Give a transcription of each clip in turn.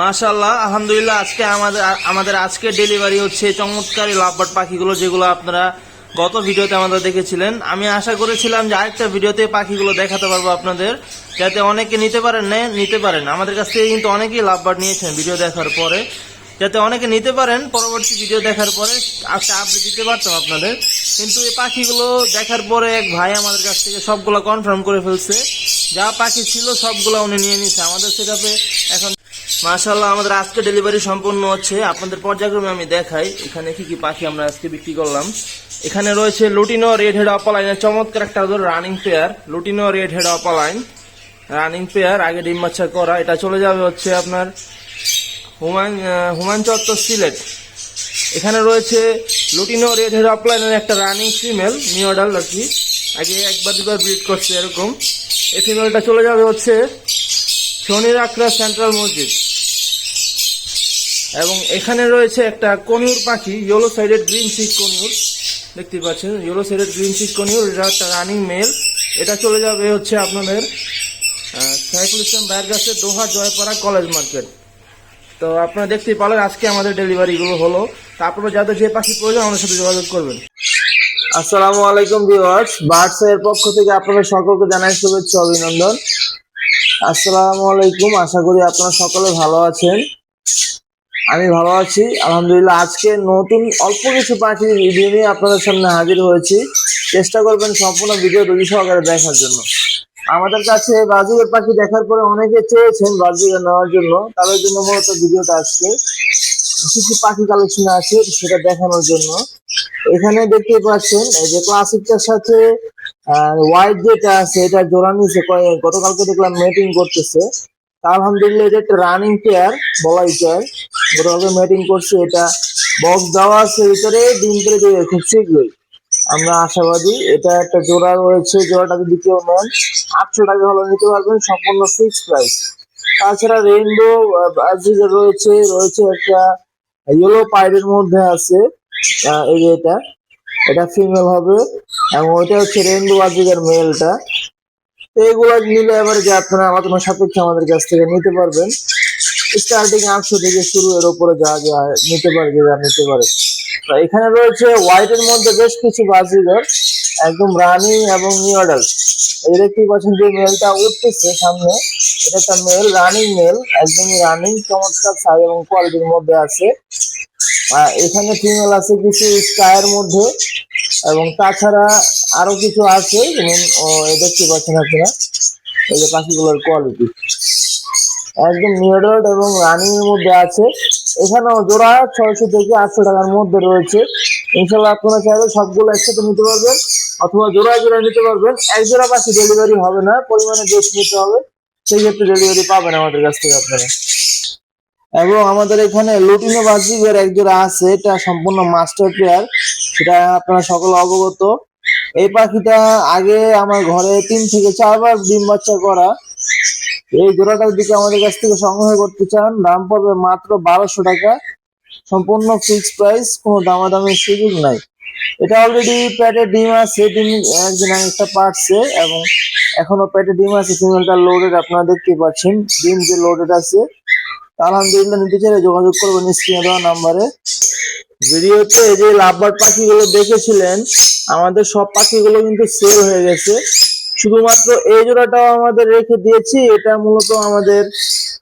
মাশাল্লাহ আলহামদুলিল্লাহ, আজকে আমাদের আমাদের আজকে ডেলিভারি হচ্ছে চমৎকার এই লাভবার্ড পাখিগুলো যেগুলো আপনারা গত ভিডিওতে আমাদের দেখেছিলেন। আমি আশা করেছিলাম যে আরেকটা ভিডিওতে পাখিগুলো দেখাতে পারব আপনাদের, যাতে অনেকে নিতে পারেন না, নিতে পারেন। আমাদের কাছ থেকে কিন্তু অনেকেই লাভবার্ড নিয়েছেন ভিডিও দেখার পরে। যাতে অনেকে নিতে পারেন, পরবর্তী ভিডিও দেখার পরে আজকে আপডেট দিতে পারতাম আপনাদের। কিন্তু এই পাখিগুলো দেখার পরে এক ভাই আমাদের কাছ থেকে সবগুলো কনফার্ম করে ফেলছে। যা পাখি ছিল সবগুলো উনি নিয়ে নিছে আমাদের সেটাপে এখন মাশাল্লাহ আমাদের আজকে ডেলিভারি সম্পূর্ণ হচ্ছে। আপনাদের পর্যায়ক্রমে আমি দেখাই এখানে কি কি পাখি আমরা আজকে বিক্রি করলাম। এখানে রয়েছে লুটিনো রেড হেড অপালাইনের চমৎকার একটা running pair lutino red head opaline running pair আগে ডিম বাচ্চা করা। এটা চলে যাবে হচ্ছে আপনার হুমায়ুন আহ, হুমায়ুন চত্বর সিলেট এখানে রয়েছে লুটিনো রেড হেড অপলাইনের একটা রানিং ফিমেল নিউডাল আর কি। আগে একবার দুবার ব্রিড করছে এরকম। এই ফিমেলটা চলে যাবে হচ্ছে শনির আকরা সেন্ট্রাল মসজিদ এবং এখানে রয়েছে একটা কনিউর পাখি yellow sided green cheek conure দেখতে পাচ্ছেন yellow sided green cheek conure এটা একটা রানিং মেল এটা চলে যাবে হচ্ছে আপনাদের সাইফুল ইসলাম ভাইয়ের কাছে দোহা জয়পাড়া কলেজ মার্কেট তো আপনারা দেখতেই পারলেন, আজকে আমাদের ডেলিভারিগুলো হলো। তারপরে যাদের যে পাখি প্রয়োজন, আমাদের সাথে যোগাযোগ করবেন। আসসালামু আলাইকুম ভিউয়ার্স বার্ডস এর পক্ষ থেকে আপনাদের সকলকে জানাই শুভেচ্ছা, অভিনন্দন। আসসালামু আলাইকুম, আশা করি আপনারা সকলে ভালো আছেন। আমি ভালো আছি, আলহামদুলিল্লাহ। আজকে নতুন অল্প কিছু পাখির ভিডিও নিয়ে আপনাদের সামনে হাজির হয়েছি। চেষ্টা করবেন সম্পূর্ণ ভিডিও রুগী সহকারে দেখার জন্য। আমাদের কাছে বাজিকের পাখি দেখার পরে অনেকে চেয়েছেন বাজিকে নেওয়ার জন্য। তাদের জন্য মূলত ভিডিওটা আসছে কিছু পাখি কালেকশন আছে সেটা দেখানোর জন্য। এখানে দেখতে পাচ্ছেন, এই যে ক্লাসিকটার সাথে হোয়াইট যেটা আছে, এটা জোড়া নিয়েছে গতকালকে দেখলাম মেটিং করতেছে। আলহামদুলিল্লাহ এটা একটা রানিং পেয়ার বলাই যায় গতকালকে মেটিং করছে এটা। বক্স দেওয়া আছে ভিতরে, ডিম করে দেবে খুব শীঘ্রই আমরা আশাবাদী এটা একটা জোড়া রয়েছে, জোড়াটা যদি কেউ নেন, আটশো টাকা হলে নিতে পারবেন, সম্পূর্ণ ফিক্স প্রাইস তাছাড়া রেইনবো বাজিকার রয়েছে রয়েছে একটা ইয়েলো পাইডের মধ্যে আছে এই যে এটা। এটা ফিমেল হবে, এবং ওইটা হচ্ছে রেইনবো বাজিকার মেলটা তো এগুলো নিলে এবার যে আপনারা আমাদের সাপেক্ষে আমাদের কাছ থেকে নিতে পারবেন। স্টার্টিং আটশো থেকে শুরু এর উপরে যা যা নিতে পারে, যা নিতে পারে। এখানে রয়েছে হোয়াইটের মধ্যে বেশ কিছু বাজিগর, একদম রানিং এবং নিউ অ্যাডাল্ট এই দেখতেই পাচ্ছেন যে মেলটা উঠতেছে সামনে। এটা একটা মেল রানিং মেল একদমই রানিং চমৎকার সাইজ এবং কোয়ালিটির মধ্যে আছে। এখানে ফিমেল আছে কিছু স্কায়ের মধ্যে। এবং তাছাড়া আরও কিছু আছে, যেমন দেখতে পাচ্ছেন আপনারা, এই যে পাখিগুলোর কোয়ালিটি একদম নিউডাল্ট এবং রানিং এর মধ্যে আছে। এখানেও জোড়া ছয়শো থেকে আটশো টাকার মধ্যে রয়েছে। ইনশাল্লাহ আপনারা চাইলে সবগুলো একসাথে নিতে পারবেন, অথবা জোড়া জোড়া নিতে পারবেন। এক জোড়া পাখি ডেলিভারি হবে না, পরিমাণে বেশি নিতে হবে সেই ক্ষেত্রে ডেলিভারি পাবেন আমাদের কাছ থেকে আপনারা। এবং আমাদের এখানে লুটিনো বাজিকের এক জোড়া আছে, এটা সম্পূর্ণ মাস্টার পেয়ার সেটা আপনারা সকলে অবগত। এই পাখিটা আগে আমার ঘরে তিন থেকে চারবার ডিম বাচ্চা করা। এই জোড়াটার দিকে আমাদের কাছ থেকে সংগ্রহ করতে চান। দাম পড়বে মাত্র বারোশো টাকা। সম্পূর্ণ ফিক্স প্রাইস কোনো দামাদামির সুযোগ নাই। এটা অলরেডি প্যাটে ডিম আছে, ডিম একদিন একটা পারছে এবং এখনও প্যাটে ডিম আছে ফিমেলটা লোডেড আপনারা দেখতে পাচ্ছেন। ডিম যে লোডেড আছে, আলহামদুলিল্লাহ, নিতে চাইলে যোগাযোগ করবেন স্ক্রিনে দেওয়া নাম্বারে। ভিডিওতে যে লাভবার্ড পাখিগুলো দেখেছিলেন, আমাদের সব পাখিগুলো কিন্তু সেল হয়ে গেছে। শুধুমাত্র এই জোড়াটাও আমাদের রেখে দিয়েছি, এটা মূলত আমাদের,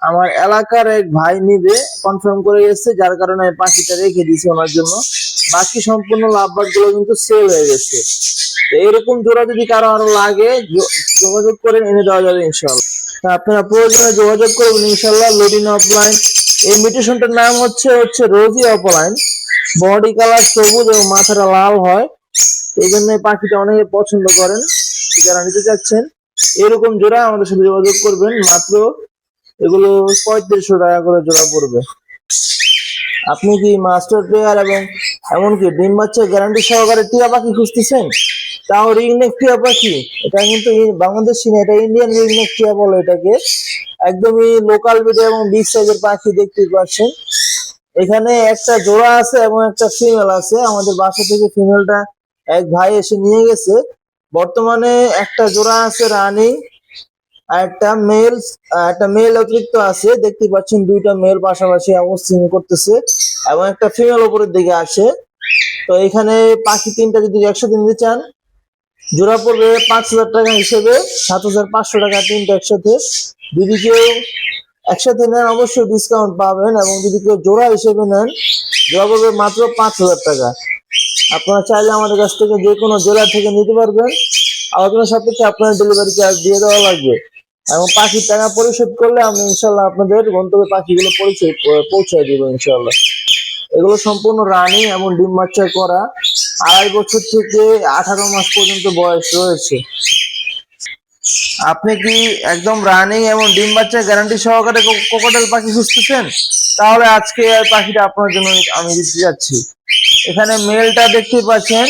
আমার এলাকার এক ভাই নিবে কনফার্ম করে এসেছে, যার কারণে পাখিটা রেখে দিয়েছি ওনার জন্য। বাকি সম্পূর্ণ লাভবার্ডগুলো কিন্তু সেল হয়ে গেছে। তো এরকম জোড়া যদি কারও আরও লাগে যোগাযোগ করে এনে দেওয়া যাবে ইনশাল্লাহ আপনারা প্রয়োজনে যোগাযোগ করবেন ইনশাল্লাহ লোডিন অফলাইন এই মিউটেশনটার নাম হচ্ছে হচ্ছে রোজি অফলাইন বডি কালার সবুজ এবং মাথাটা লাল হয়। এই জন্য পাখিটা অনেকে পছন্দ করেন। যারা নিতে চাচ্ছেন, এরকম জোড়া আমাদের সাথে যোগাযোগ করবেন। মাত্র এগুলো পঁয়ত্রিশশো টাকা করে জোড়া পড়বে। আপনি কি মাস্টার প্লেয়ার এবং এমনকি ডিম বাচ্চা গ্যারান্টি সহকারে টিয়া পাখি খুঁজতেছেন? তাও রিংনেক টিয়া পাখি। এটা কিন্তু বাংলাদেশি না, এটা ইন্ডিয়ান রিংনেক টিয়া বলে এটাকে। একদমই লোকাল বিটে এবং বিগ সাইজের পাখি দেখতে পাচ্ছেন। এখানে একটা জোড়া আছে এবং একটা ফিমেল আছে। আমাদের বাসা থেকে ফিমেলটা এক ভাই এসে নিয়ে গেছে। বর্তমানে একটা জোড়া আছে রানিং, আর একটা মেল একটা মেল অতিরিক্ত আছে। দেখতে পাচ্ছেন দুইটা মেল পাশাপাশি অবস্থান করতেছে এবং একটা ফিমেল উপরের দিকে আছে। তো এখানে পাখি তিনটা যদি একসাথে নিতে চান, জোড়া পড়বে পাঁচ হাজার টাকা হিসেবে, সাত হাজার পাঁচশো টাকা তিনটা একসাথে। যদি কেউ একসাথে নেন অবশ্যই ডিসকাউন্ট পাবেন এবং যদি কেউ জোড়া হিসেবে নেন, জোড়া পড়বে মাত্র পাঁচ হাজার টাকা। আপনারা চাইলে আমাদের কাছ থেকে যে কোনো জেলা থেকে নিতে পারবেন। আলোচনার সাপেক্ষে আপনার ডেলিভারি চার্জ দিয়ে দেওয়া লাগবে। এবং পাখির টাকা পরিশোধ করলে আমি ইনশাল্লাহ আপনাদের গন্তব্যে পাখিগুলো পরিশোধ পৌঁছায় দেবো ইনশাল্লাহ এগুলো সম্পূর্ণ রানিং এবং ডিম বাচ্চা করা। আড়াই বছর থেকে আঠারো মাস পর্যন্ত বয়স রয়েছে। আপনি কি একদম রানিং এবং ডিম বাচ্চা গ্যারান্টি সহকারে কোকোডেল পাখি খুঁজতেছেন? তাহলে আজকে এই পাখিটা আপনার জন্য আমি দিতে যাচ্ছি। এখানে মেলটা দেখতে পাচ্ছেন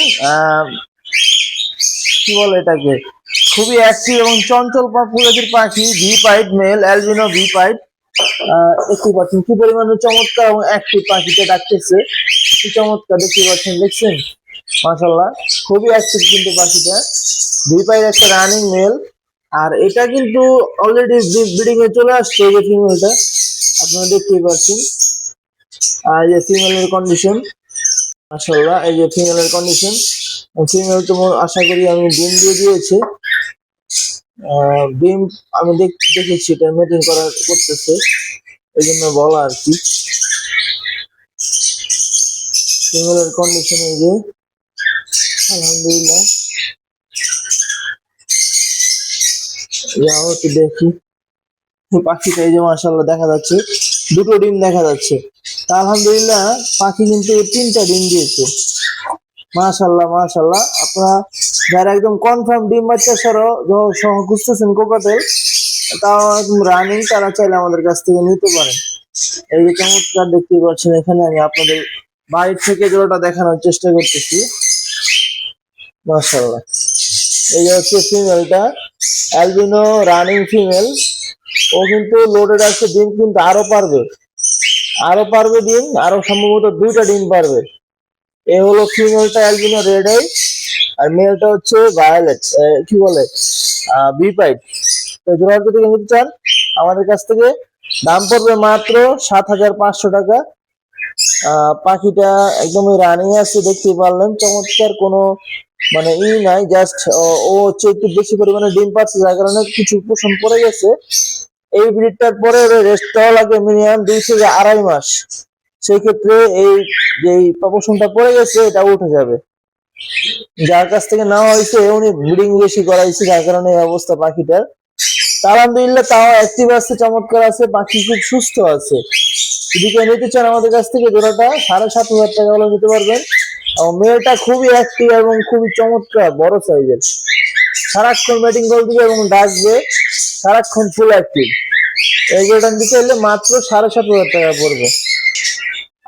কি বলে এটাকে? খুবই অ্যাক্টিভ এবং চঞ্চল প্রজাতির পাখি V pipe male albino V pied দেখতে পাচ্ছেন কি পরিমাণে চমৎকার এবং অ্যাক্টিভ পাখিটা ডাকতেছে। কি চমৎকার, দেখতে পাচ্ছেন, দেখছেন? মাশাল্লাহ খুবই অ্যাক্টিভ কিন্তু পাখিটা। ভি পাইপ একটা রানিং মেল আর এটা কিন্তু অলরেডি ব্রিডিং এ চলে আসছে এই যে ফিমেলটা আপনারা দেখতেই পাচ্ছেন। আর যে ফিমেলের কন্ডিশন মাশাল্লাহ এই যে ফিমেলের কন্ডিশন ফিমেল তো আশা করি আমি ডিম দিয়ে দিয়েছে। ডিম আমি দেখ- দেখেছি, এটা মিটিং করার করতেছে। এই জন্য বলা আর কি। ফিমেলের কন্ডিশন এই যে, আলহামদুলিল্লাহ। যাও একটু দেখি। পাখিটা এই যে মাশাল্লাহ দেখা যাচ্ছে। দুটো ডিম দেখা যাচ্ছে। তা আলহামদুলিল্লাহ, পাখি কিন্তু তিনটা ডিম দিয়েছে। মাশাল্লাহ মাশাল্লাহ আপনারা যারা একদম কনফার্ম ডিম বাচ্চা সহ সহ খুঁজতেছেন কোকাটেল তাও রানিং তারা চাইলে আমাদের কাছ থেকে নিতে পারেন। এই যে চমৎকার দেখতে পাচ্ছেন এখানে আমি আপনাদের বাড়ির থেকে জোড়াটা দেখানোর চেষ্টা করতেছি। মাশাল্লাহ এই হচ্ছে ফিমেলটা অ্যালবিনো রানিং ফিমেল ও কিন্তু লোডেড আছে ডিম, কিন্তু আরও পারবে। আরও পারবে ডিম, আরও সম্ভবত দুইটা ডিম পারবে। এ হলো ফিমেলটা অ্যালবিনো রেড আই আর মেলটা হচ্ছে ভায়োলেট কি বলে? বি পাইপ তো জোড়াটা যদি নিতে চান, আমাদের কাছ থেকে। দাম পড়বে মাত্র সাত হাজার পাঁচশো টাকা। পাখিটা একদমই রানিং আছে দেখতে পারলেন। চমৎকার কোনো মানে ই নাই জাস্ট ও হচ্ছে একটু বেশি পরিমাণে ডিম পাচ্ছে যার কারণে কিছু পোষণ পড়ে গেছে। এই ব্রিডটার পরে রেস্ট দেওয়া লাগবে মিনিমাম দুই থেকে আড়াই মাস। সেই ক্ষেত্রে এই যে প্রপোশনটা পড়ে গেছে, এটা উঠে যাবে। যার কাছ থেকে নেওয়া হয়েছে, উনি ব্রিডিং বেশি করাইছে, যার কারণে এই অবস্থা পাখিটার। আলহামদুলিল্লাহ, তাও অ্যাক্টিভ আছে, চমৎকার আছে, পাখি খুব সুস্থ আছে। যদি কেউ নিতে চান আমাদের কাছ থেকে জোড়াটা, সাড়ে সাত হাজার টাকা হলে নিতে পারবেন। মেয়েটা খুবই অ্যাক্টিভ এবং খুবই চমৎকার, বড় সাইজের সারাক্ষণ ব্যাটিং বল দিবে এবং ডাকবে, সারাক্ষণ ফুল অ্যাক্টিভ এই জোড়াটা নিতে হলে মাত্র সাড়ে সাত হাজার টাকা পড়বে।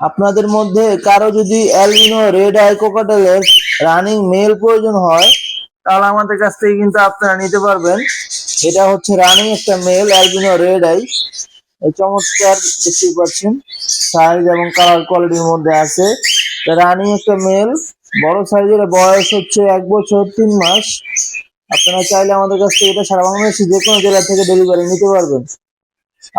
আপনাদের মধ্যে কারও যদি অ্যালবিনো রেড আই কোকাটেলের রানিং মেল প্রয়োজন হয়, তাহলে আমাদের কাছ থেকে কিন্তু আপনারা নিতে পারবেন। এটা হচ্ছে রানিং একটা মেল অ্যালবিনো রেড আই এই চমৎকার দেখতেই পাচ্ছেন। সাইজ এবং কালার কোয়ালিটির মধ্যে আছে। রানিং একটা মেল বড় সাইজের বয়স হচ্ছে এক বছর তিন মাস। আপনারা চাইলে আমাদের কাছ থেকে এটা সারা বাংলাদেশে যে কোনো জেলা থেকে ডেলিভারি নিতে পারবেন।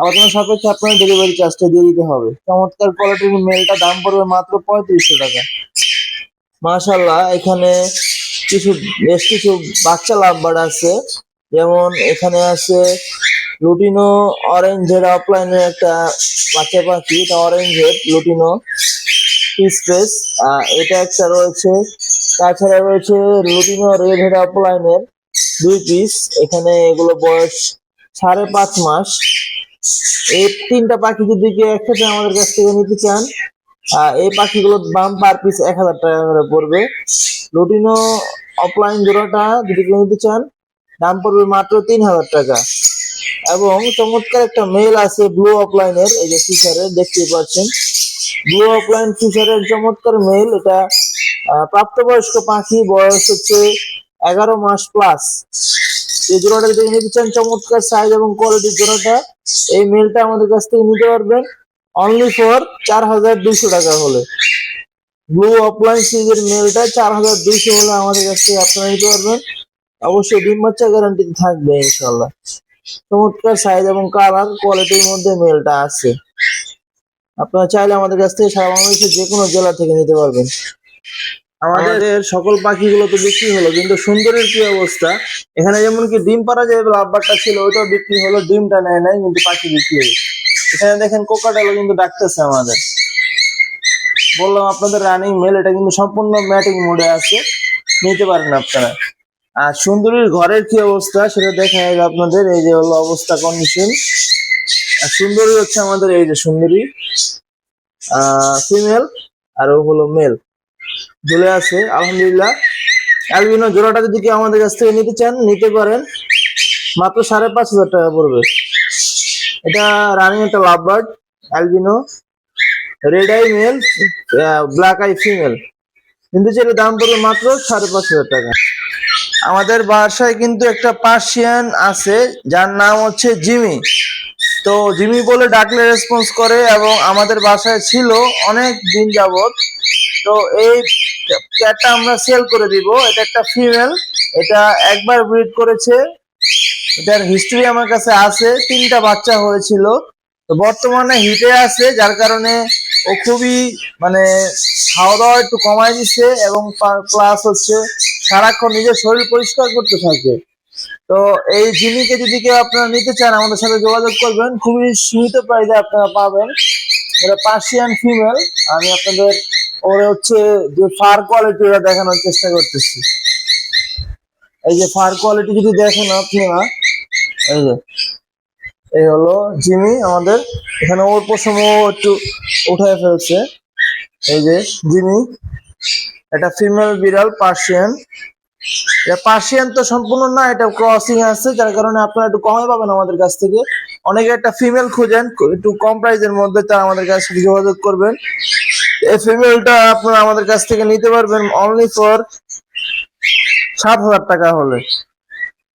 আলোচনা সাপেক্ষে আপনার ডেলিভারি চার্জটা দিয়ে দিতে হবে। চমৎকার কোয়ালিটির মেলটা দাম পড়বে মাত্র পঁয়ত্রিশশো টাকা। মাশাল্লাহ এখানে কিছু, বেশ কিছু বাচ্চা লাভবার আছে। যেমন এখানে আছে লুটিনো অরেঞ্জ হেড অফলাইনের একটা বাচ্চা পাখি, এটা অরেঞ্জ হেড লুটিনো স্পেস এটা একটা রয়েছে। তাছাড়া রয়েছে লুটিনো রেড হেড অফলাইনের দুই পিস এখানে এগুলো বয়স সাড়ে পাঁচ মাস। এই তিনটা পাখি যদি কেউ একসাথে আমাদের কাছ থেকে নিতে চান এই পাখিগুলোর দাম পার পিস এক হাজার টাকা করে পড়বে। লুটিনো অফলাইন জোড়াটা যদি কেউ নিতে চান, দাম পড়বে মাত্র তিন হাজার টাকা। এবং চমৎকার একটা মেল আছে ব্লু অফলাইনের এই যে ফিচারের দেখতেই পাচ্ছেন। ব্লু অফলাইন ফিচারের চমৎকার মেল এটা প্রাপ্তবয়স্ক পাখি, বয়স হচ্ছে এগারো মাস প্লাস এই জোড়াটা যদি নিতে চমৎকার সাইজ এবং কোয়ালিটির জোড়াটা। এই মেলটা আমাদের কাছ থেকে নিতে পারবেন অনলি ফর চার হাজার দুইশো টাকা হলে। ব্লু অফলাইন সিরিজের মেলটা চার হাজার দুইশো হলে আমাদের কাছ থেকে আপনারা নিতে পারবেন। অবশ্যই ডিম বাচ্চা গ্যারান্টি থাকবে ইনশাল্লাহ চমৎকার সাইজ এবং কালার কোয়ালিটির মধ্যে মেলটা আছে। আপনারা চাইলে আমাদের কাছ থেকে সারা বাংলাদেশের যে কোনো জেলা থেকে নিতে পারবেন। আমাদের সকল পাখিগুলো তো বিক্রি হলো কিন্তু সুন্দরের কি অবস্থা? এখানে যেমন কি ডিম পাড়া যে লাভবারটা ছিল ওটাও বিক্রি হলো ডিমটা নেয় নাই কিন্তু পাখি বিক্রি হলো। এখানে দেখেন কোকাটেলও কিন্তু ডাকতেছে আমাদের। বললাম আপনাদের রানিং মেল এটা কিন্তু সম্পূর্ণ ম্যাটিং মোডে আছে নিতে পারেন আপনারা। আর সুন্দরীর ঘরের কি অবস্থা সেটা দেখা যাবে আপনাদের এই যে হলো অবস্থা কন্ডিশন আর সুন্দরী হচ্ছে আমাদের এই যে সুন্দরী ফিমেল আর ও হলো মেল ঝুলে আছে, আলহামদুলিল্লাহ। অ্যালবিনো জোড়াটা যদি কেউ আমাদের কাছ থেকে নিতে চান, নিতে পারেন। মাত্র সাড়ে পাঁচ হাজার টাকা পড়বে। এটা রানিং একটা love bird albino red eye male black eye female কিন্তু যেটা দাম পড়বে মাত্র সাড়ে পাঁচ হাজার টাকা। আমাদের বাসায় কিন্তু একটা পার্সিয়ান আছে, যার নাম হচ্ছে জিমি তো জিমি বলে ডাকলে রেসপন্স করে এবং আমাদের বাসায় ছিল অনেক দিন যাবত তো এই ক্যাটটা আমরা সেল করে দিব। এটা একটা ফিমেল এটা একবার ব্রিড করেছে। এটার হিস্ট্রি আমার কাছে আছে, তিনটা বাচ্চা হয়েছিল। তো বর্তমানে হিটে আছে, যার কারণে ও খুবই মানে খাওয়া দাওয়া একটু কমাই দিচ্ছে এবং প্লাস হচ্ছে সারাক্ষণ নিজের শরীর পরিষ্কার করতে থাকে। তো এই জিনিকে যদি কেউ আপনারা নিতে চান, আমাদের সাথে যোগাযোগ করবেন। খুবই সীমিত প্রাইসে আপনারা পাবেন। এটা পার্সিয়ান ফিমেল আমি আপনাদের ওর হচ্ছে যে ফার কোয়ালিটি ওরা দেখানোর চেষ্টা করতেছি। এই যে ফার কোয়ালিটি যদি দেখেন আপনারা, এই যে, এই হলো জিমি আমাদের। এখানে ওর পশম একটু উঠায় ফেলছে। এই যে জিমি, এটা ফিমেল বিড়াল পার্সিয়ান এটা পার্সিয়ান তো সম্পূর্ণ না, এটা ক্রসিং আছে, যার কারণে আপনারা একটু কমে পাবেন আমাদের কাছ থেকে। অনেকে একটা ফিমেল খুঁজেন, একটু কম প্রাইসের মধ্যে তারা আমাদের কাছ যোগাযোগ করবেন। এই ফিমেলটা আপনারা আমাদের কাছ থেকে নিতে পারবেন অনলি ফর সাত হাজার টাকা হলে।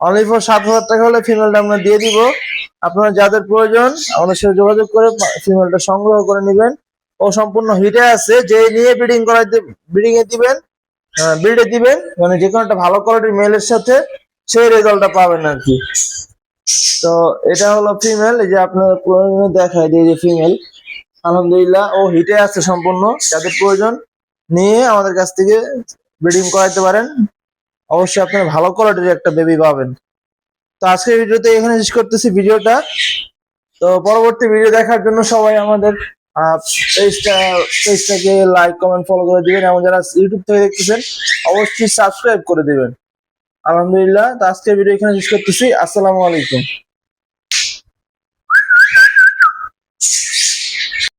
অনলি ফর সাত হাজার টাকা হলে ফিমেলটা আমরা দিয়ে দিব। আপনারা যাদের প্রয়োজন, আমাদের সাথে যোগাযোগ করে ফিমেলটা সংগ্রহ করে নেবেন। ও সম্পূর্ণ হিটে আছে যে নিয়ে ব্রিডিং করাইতে ব্রিডিং এ দিবেন বিল্ডে দিবেন মানে যে কোনো একটা ভালো কোয়ালিটির মেলের সাথে সেই রেজাল্টটা পাবেন আর কি। তো এটা হলো ফিমেল এই যে আপনার দেখায় দিয়ে যে ফিমেল আলহামদুলিল্লাহ, ও হিটে আছে সম্পূর্ণ, যাদের প্রয়োজন নিয়ে আমাদের কাছ থেকে ব্রিডিং করাইতে পারেন, অবশ্যই আপনারা ভালো কোয়ালিটির একটা বেবি পাবেন। তো আজকের ভিডিওতে এখানে শেষ করতেছি ভিডিওটা। তো পরবর্তী ভিডিও দেখার জন্য সবাই আমাদের পেজটা, পেজটাকে লাইক কমেন্ট ফলো করে দিবেন এবং যারা ইউটিউব থেকে দেখতেছেন, অবশ্যই সাবস্ক্রাইব করে দিবেন। আলহামদুলিল্লাহ, তো আজকের ভিডিও এখানে শেষ করতেছি। আসসালামু আলাইকুম।